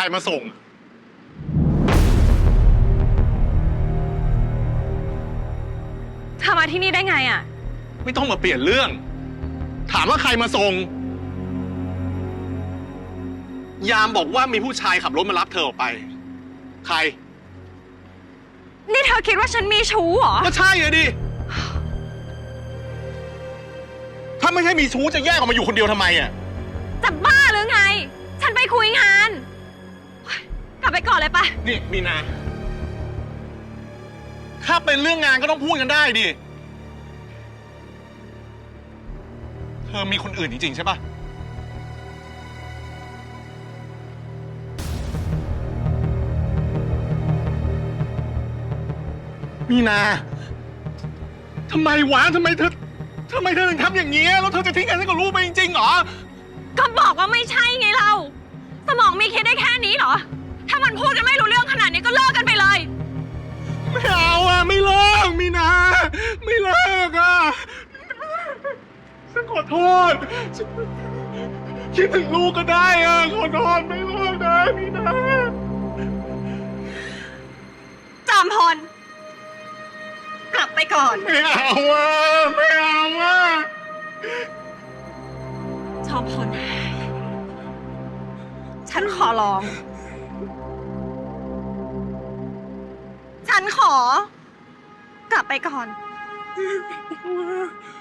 รมาส่ง เธอมาที่นี่ได้ไงอะ ไม่ต้องมาเปลี่ยนเรื่อง ถามว่าใครมาส่ง ยามบอกว่ามีผู้ชายขับรถมารับเธอออกไป ใคร นี่เธอคิดว่าฉันมีชู้เหรอ ก็ใช่เลยดิ ถ้าไม่ใช่มีชู้จะแยกออกมาอยู่คนเดียวทำไมอะ จะบ้าหรือไง ฉันไปคุยงานะนี่มีนา ถ้าเป็นเรื่องงานก็ต้องพูดกันได้ดิ เธอมีคนอื่นจริงๆใช่ปะมีนาทำไมวะทำไมเธอทำไมเธอถึงทำอย่างนี้ยแล้วเธอจะทิ้งกันให้กับลูกไปจริงๆเหรอ ก็บอกว่าไม่ใช่ไงเรา สมองมีคิดได้แค่นี้เหรอ ขอโทษฉันคิดถึงลูกก็ได้อะขอโทษไม่เลิกนะมีนาจอมพลกลับไปก่อน ไม่เอาอะไม่เอาอะจอมพลฉันขอร้อง ฉันขอ กลับไปก่อน What